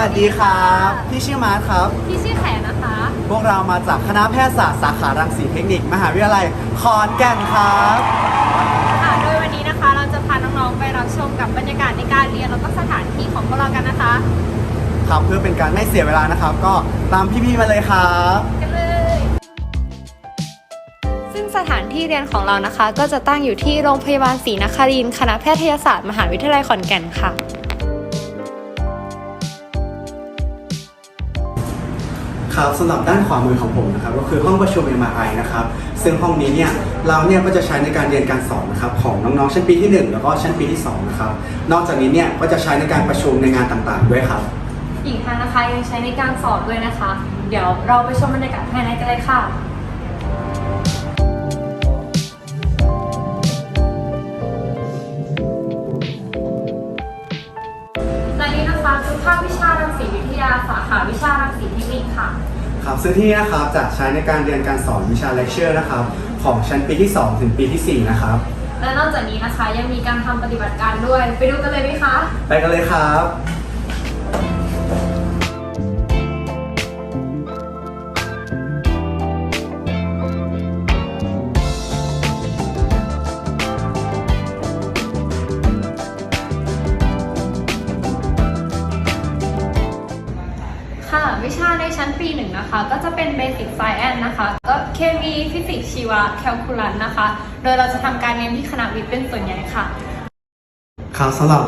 วัสดีครับ พี่ชื่อมาร์คครับ พี่ชื่อแขนะคะ พวกเรามาจากคณะแพทยศาสตร์สาขารังสีเทคนิค มหาวิทยาลัยขอนแก่นครับค่ะโดยวันนี้นะคะเราจะพาน้องๆไปรับชมกับบรรยากาศในการเรียนแล้วก็สถานที่ของพวกเรากันนะคะ ครับเพื่อเป็นการไม่เสียเวลานะครับ ก็ตามพี่ๆมาเลยครับกันเลยซึ่งสถานที่เรียนของเรานะคะ ก็จะตั้งอยู่ที่โรงพยาบาลศรีนครินทร์คณะแพทยศาสตร์มหาวิทยาลัยขอนแก่นค่ะ ครับสำหรับด้านขวามือของผมนะครับก็คือห้องประชุม MRI นะครับซึ่งห้องนี้เนี่ยเราเนี่ยก็จะใช้ในการเรียนการสอนนะครับของน้องๆชั้นปีที่ 1 แล้วก็ชั้นปีที่2นะครับนอกจากนี้เนี่ยก็จะใช้ในการประชุมในงานต่างๆ ด้วยครับ อีกทางนะคะยังใช้ในการสอบด้วยนะคะ เดี๋ยวเราไปชมบรรยากาศภายในกันเลยค่ะ นี้นะคะคือภาควิชารังสีวิทยาสาขาวิชารังสีเทคนิคค่ะ ครับซึ่งที่นี่นะครับจะใช้ในการเรียนการสอนวิชาเลคเชอร์นะครับของชั้นปีที่ 2 ถึงปีทีสี่4 นะครับ และนอกจากนี้นะคะยังมีการทำปฏิบัติการด้วย ไปดูกันเลยไหมคะ ไปกันเลยครับ ชาในชั้นปีหนึ่งนะคะ ก็จะเป็น Basic Science นะคะ ก็เคมีฟิสิกส์ชีวะแคลคูลัสนะคะ โดยเราจะทำการเรียนที่คณะวิทย์เป็นส่วนใหญ่ค่ะ ครับสำหรับ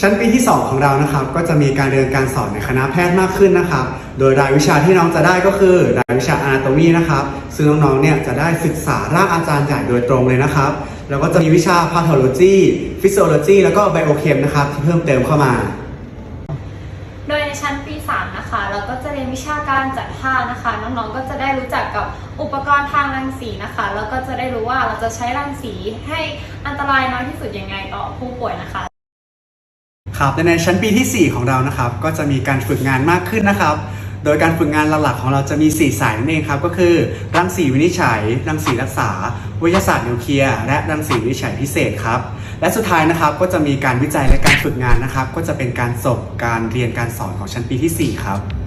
ชั้นปีที่ 2 ของเรานะครับ ก็จะมีการเรียนการสอนในคณะแพทย์มากขึ้นนะครับ โดยรายวิชาที่น้องจะได้ก็คือรายวิชา Anatomy นะครับ ซึ่งน้องๆ เนี่ยจะได้ศึกษาร่างอาจารย์ใหญ่โดยตรงเลยนะครับ แล้วก็จะมีวิชา Pathology Physiology แล้วก็ Biochem นะครับที่เพิ่มเติมเข้ามา โดยในชั้นปี 3 นะคะ เรียนวิชาการจัดผ้านะคะ น้องๆก็จะได้รู้จักกับอุปกรณ์ทางรังสีนะคะ แล้วก็จะได้รู้ว่าเราจะใช้รังสีให้อันตรายน้อยที่สุดยังไงต่อผู้ป่วยนะคะครับและในชั้นปีที่ 4 ของเรานะครับ ก็จะมีการฝึกงานมากขึ้นนะครับ โดยการฝึกงานหลักๆของเราจะมี 4 สายนั่นเองครับ ก็คือ รังสีวินิจฉัย รังสีรักษา วิทยาศาสตร์นิวเคลียร์และรังสีวินิจฉัยพิเศษครับ และสุดท้ายนะครับก็จะมีการวิจัยและการฝึกงานนะครับ ก็จะเป็นการจบการเรียนการสอนของชั้นปีที่ 4 ครับ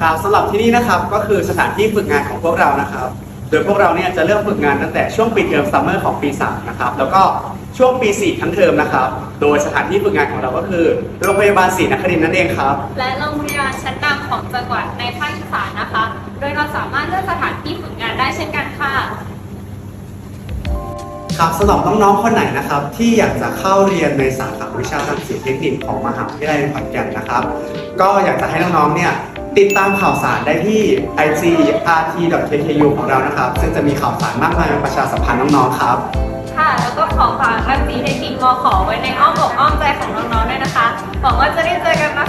ครับสำหรับที่นี่นะครับก็คือสถานที่ฝึกงานของพวกเรานะครับ โดยพวกเราเนี่ยจะเริ่มฝึกงานตั้งแต่ช่วงปีเทอมซัมเมอร์ของปี3นะครับแล้วก็ช่วงปี 4 ทั้งเทอมนะครับ โดยสถานที่ฝึกงานของเราก็คือ โรงพยาบาลศรีนครินทร์นั่นเองครับ และโรงพยาบาลชั้นนำของจังหวัดในภาคอีสานนะคะ โดยเราสามารถเลือกสถานที่ฝึกงานได้เช่นกันค่ะ ครับสำหรับน้องๆคนไหนนะครับ ที่อยากจะเข้าเรียนในสาขาวิชาทางศิลปเทคนิคของมหาวิทยาลัยขอนแก่นนะครับ ก็อยากจะให้น้องๆเนี่ย ติดตามข่าวสารได้ที่ IG rt.kku ของเรานะครับ ซึ่งจะมีข่าวสารมากมายมาประชาสัมพันธ์น้องๆครับ ค่ะ แล้วก็ขอฝากรังสีเทคนิคมขอไว้ในอ้อมอกอ้อมใจของน้องๆด้วยนะคะหวังว่าจะได้เจอกันนะ